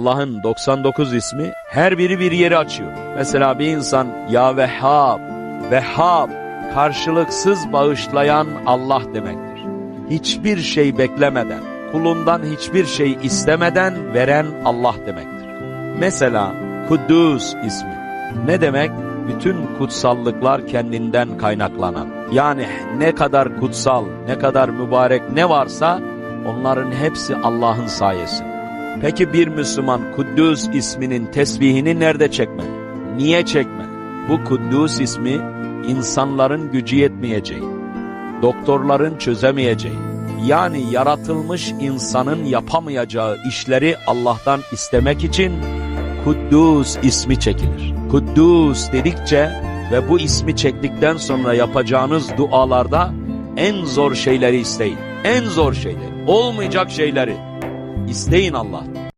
Allah'ın 99 ismi her biri bir yeri açıyor. Mesela bir insan ya Vehhab, Vehhab karşılıksız bağışlayan Allah demektir. Hiçbir şey beklemeden, kulundan hiçbir şey istemeden veren Allah demektir. Mesela Kuddus ismi. Ne demek? Bütün kutsallıklar kendinden kaynaklanan. Yani ne kadar kutsal, ne kadar mübarek ne varsa onların hepsi Allah'ın sayesi. Peki bir Müslüman Kuddus isminin tesbihini nerede çekmeli? Niye çekmeli? Bu Kuddus ismi insanların gücü yetmeyeceği, doktorların çözemeyeceği, yani yaratılmış insanın yapamayacağı işleri Allah'tan istemek için Kuddus ismi çekilir. Kuddus dedikçe ve bu ismi çektikten sonra yapacağınız dualarda en zor şeyleri isteyin. En zor şeyleri, olmayacak şeyleri isteyin Allah'tan.